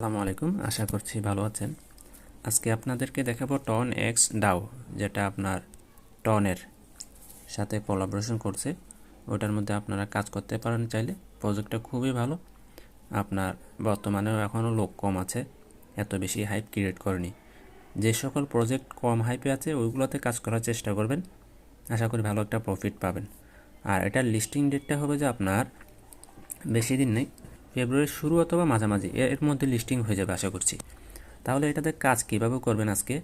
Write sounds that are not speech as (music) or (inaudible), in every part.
আসসালামু আলাইকুম, আশা করছি ভালো আছেন। আজকে আপনাদেরকে দেখাবো টন এক্স ডাও, যেটা আপনার টনের সাথে কোলাবোরেশন করছে। ওটার মধ্যে আপনারা কাজ করতে পারেন চাইলে। প্রজেক্টটা খুবই ভালো। আপনার বর্তমানেও এখনও লোক কম আছে, এত বেশি হাইপ ক্রিয়েট করেনি। যে সকল প্রজেক্ট কম হাইপে আছে, ওইগুলোতে কাজ করার চেষ্টা করবেন। আশা করি ভালো একটা প্রফিট পাবেন। আর এটার লিস্টিং ডেটটা হবে যে আপনার বেশি দিন নেই ফেব্রুয়ারির শুরু অথবা মাঝামাঝি এর মধ্যে লিস্টিং হয়ে যাবে, আশা করছি। তাহলে এটাতে কাজ কীভাবে করবেন আজকে?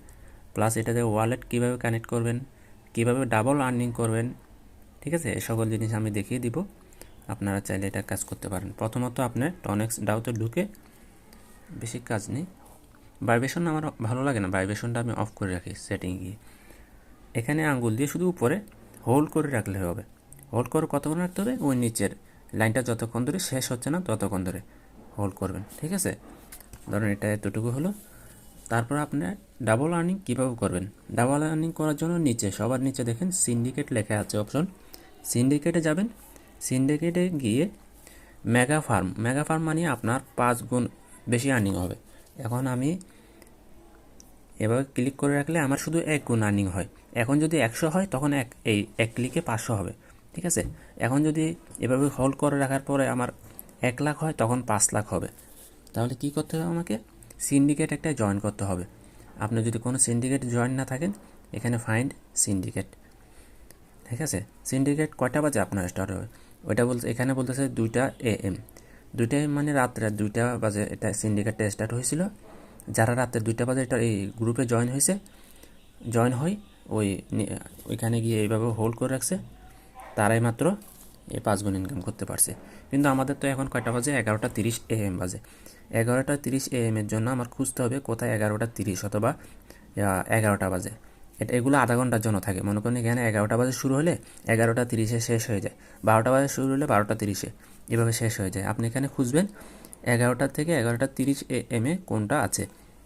প্লাস এটাতে ওয়ালেট কীভাবে কানেক্ট করবেন? কীভাবে ডাবল আর্নিং করবেন? ঠিক আছে? এই সকল জিনিস আমি দেখিয়ে দিব। আপনারা চাইলে এটা কাজ করতে পারেন। প্রথমত আপনার টনেক্স ডাউতে ঢুকে বেশি কাজ নেই। ভাইব্রেশন আমার ভালো লাগে না। ভাইব্রেশনটা আমি অফ করে রাখি সেটিং গিয়ে। এখানে আঙ্গুল দিয়ে শুধু উপরে হোল্ড করে রাখলে হবে। হোল্ড করে কতক্ষণ রাখতে হবে? ওই নিচের লাইনটা যতক্ষণ ধরে শেষ হচ্ছে না ততক্ষণ ধরে হোল্ড করবেন, ঠিক আছে? ধরুন এটা এতটুকু হলো। তারপর আপনি ডাবল আর্নিং কীভাবে করবেন? ডাবল আর্নিং করার জন্য নিচে, সবার নিচে দেখেন সিন্ডিকেট লেখা আছে অপশন সিন্ডিকেটে যাবেন। সিন্ডিকেটে গিয়ে মেগা ফার্ম মেগা ফার্ম মানে আপনার পাঁচ গুণ বেশি আর্নিং হবে। এখন আমি এভাবে ক্লিক করে রাখলে আমার শুধু এক গুণ আর্নিং হয়। এখন যদি একশো হয়, তখন এক, এই এক ক্লিকে পাঁচশো হবে। ঠিক আছে? এখন যদি এভাবে হোল্ড করে রাখার পরে আমার এক লাখ হয়, তখন পাঁচ লাখ হবে। তাহলে কি করতে হবে আমাকে? সিন্ডিকেট একটা জয়েন করতে হবে। আপনি যদি কোনো সিন্ডিকেট জয়েন না থাকেন, এখানে ফাইন্ড সিন্ডিকেট ঠিক আছে? সিন্ডিকেট কয়টা বাজে আপনার স্টার্ট হবে? ওইটা বলতে, এখানে বলতেছে দুইটা এ এম দুইটা এম মানে রাত্রে দুইটা বাজে এটা সিন্ডিকেটটা স্টার্ট হয়েছিল। যারা রাত্রে দুইটা বাজে এটা এই গ্রুপে জয়েন হয়েছে জয়েন হয় ওই ওইখানে গিয়ে এইভাবে হোল্ড করে রাখছে। তারাই মাত্র এই পাঁচ গুণ ইনকাম করতে পারছে। কিন্তু আমাদের তো এখন কয়টা বাজে? এগারোটা তিরিশ এ এম বাজে। এগারোটা তিরিশ এ এম এর জন্য আমার খুঁজতে হবে কোথায় এগারোটা তিরিশ অথবা এগারোটা বাজে। এটা, এগুলো আধা ঘণ্টার জন্য থাকে। মনে করেন এখানে এগারোটা বাজে শুরু হলে এগারোটা তিরিশে শেষ হয়ে যায়। বারোটা বাজে শুরু হলে বারোটা তিরিশে এভাবে শেষ হয়ে যায়। আপনি এখানে খুঁজবেন এগারোটা থেকে এগারোটা তিরিশ এ এম এ কোনটা আছে?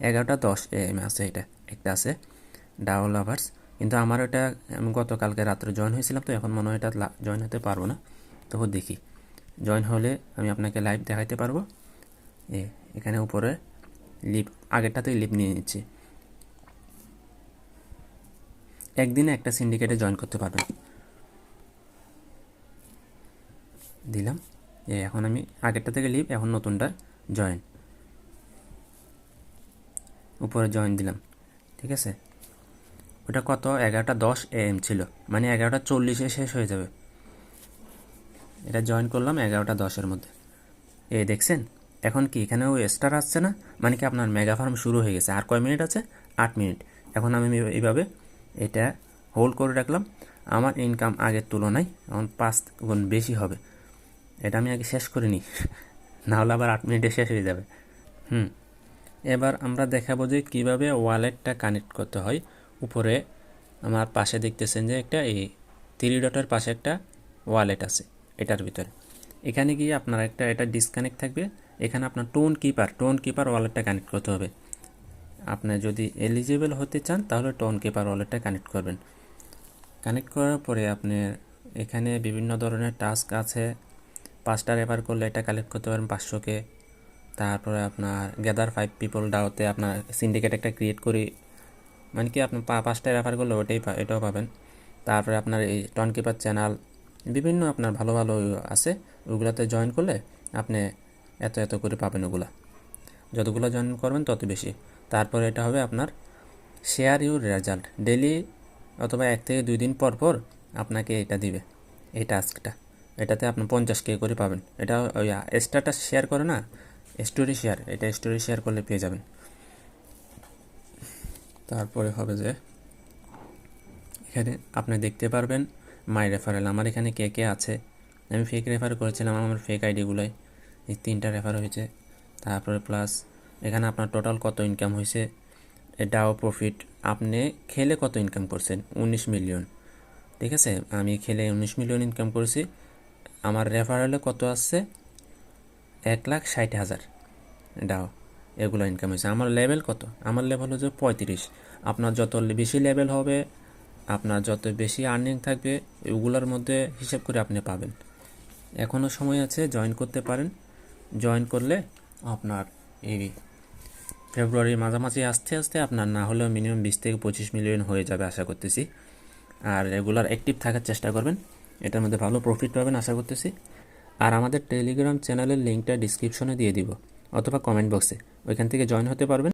এগারোটা দশ এ এম আছে এটা। একটা আছে ডাবল আভার্স কিন্তু আমার এটা, আমি গতকালকে রাত্রে জয়েন হয়েছিলাম তো, এখন মনে হয় এটা জয়েন হতে পারব না। তো দেখি জয়েন হলে আমি আপনাকে লাইভ দেখাইতে পারব। এ, এখানে উপরে লিপ আগেরটাতেই লিপ নিয়ে নিচ্ছি। একদিনে একটা সিন্ডিকেটে জয়েন করতে পারবেন। দিলাম। এ, এখন আমি আগেরটা থেকে লিভ এখন নতুনটা জয়েন উপরে জয়েন দিলাম। ঠিক আছে? ওটা কত? এগারোটা দশ এম ছিল। মানে এগারোটা চল্লিশে শেষ হয়ে যাবে। এটা জয়েন করলাম এগারোটা দশের মধ্যে। এ, দেখছেন? এখন কি এখানে ওই স্টার আসছে না? মানে কি আপনার মেগা ফার্ম শুরু হয়ে গেছে। আর কয় মিনিট আছে? আট মিনিট এখন আমি এইভাবে এটা হোল্ড করে রাখলাম। আমার ইনকাম আগের তুলনায় এখন পাঁচ গুণ বেশি হবে। এটা আমি আগে শেষ করে নিই (laughs) নাহলে আবার আট মিনিটে শেষ হয়ে যাবে। হুম। এবার আমরা দেখাবো যে কীভাবে ওয়ালেটটা কানেক্ট করতে হয়। উপরে আমার পাশে দেখতেছেন যে একটা এই থ্রি ডটের পাশে একটা ওয়ালেট আছে এটার ভিতরে। এখানে গিয়ে আপনার একটা, এটা ডিসকানেক্ট থাকবে। এখানে আপনার টোন কিপার টোন কিপার ওয়ালেটটা কানেক্ট করতে হবে। আপনি যদি এলিজিবল হতে চান, তাহলে টোন কিপার ওয়ালেটটা কানেক্ট করবেন। কানেক্ট করার পরে আপনি এখানে বিভিন্ন ধরনের টাস্ক আছে। পাঁচটা রেফার করলে এটা কালেক্ট করতে পারেন পাঁচশোকে। তারপরে আপনার গ্যাদার ফাইভ পিপল ডাওতে আপনার সিন্ডিকেট একটা ক্রিয়েট করি মানে কি আপনি পা- পাঁচটা রেফার করলে ওটাই এটাও পাবেন। তারপরে আপনার এই টন কিপার চ্যানেল বিভিন্ন আপনার ভালো ভালো আছে, ওগুলোতে জয়েন করলে আপনি এত এত করে পাবেন ওগুলা। যতগুলো জয়েন করবেন তত বেশি। তারপরে এটা হবে আপনার শেয়ার ইউর রেজাল্ট ডেলি অথবা এক থেকে দুই দিন পর পর আপনাকে এটা দিবে, এই টাস্কটা এটাতে আপনি পঞ্চাশ কে করে পাবেন। এটা ওই স্ট্যাটাস শেয়ার করে না স্টোরি শেয়ার এটা স্টোরি শেয়ার করলে পেয়ে যাবেন। তারপরে হবে যে, এখানে আপনি দেখতে পারবেন মাই রেফারেল আমার এখানে কে কে আছে। আমি ফেক রেফার করেছিলাম, আমার ফেক আইডিগুলোয় এই তিনটা রেফার হয়েছে। তারপরে প্লাস এখানে আপনার টোটাল কত ইনকাম হয়েছে? এটাও প্রফিট আপনি খেলে কত ইনকাম করছেন? উনিশ মিলিয়ন ঠিক আছে? আমি খেলে উনিশ মিলিয়ন ইনকাম করেছি। আমার রেফারেলে কত আসছে? এক লাখ ষাট হাজার। এটাও এগুলো ইনকাম হয়েছে। আমার লেভেল কত? আমার লেভেল হচ্ছে পঁয়ত্রিশ। আপনার যত বেশি লেভেল হবে, আপনার যত বেশি আর্নিং থাকবে ওগুলোর মধ্যে হিসাব করে আপনি পাবেন। এখনও সময় আছে জয়েন করতে পারেন। জয়েন করলে আপনার এই ফেব্রুয়ারির মাঝামাঝি আস্তে আস্তে আপনার না হলেও মিনিমাম বিশ থেকে পঁচিশ মিলিয়ন হয়ে যাবে আশা করতেছি। আর রেগুলার অ্যাক্টিভ থাকার চেষ্টা করবেন। এটার মধ্যে ভালো প্রফিট পাবেন আশা করতেছি। আর আমাদের টেলিগ্রাম চ্যানেলের লিঙ্কটা ডিসক্রিপশনে দিয়ে দিব। অথবা কমেন্ট বক্সে ওইখান থেকে জয়েন হতে পারবেন।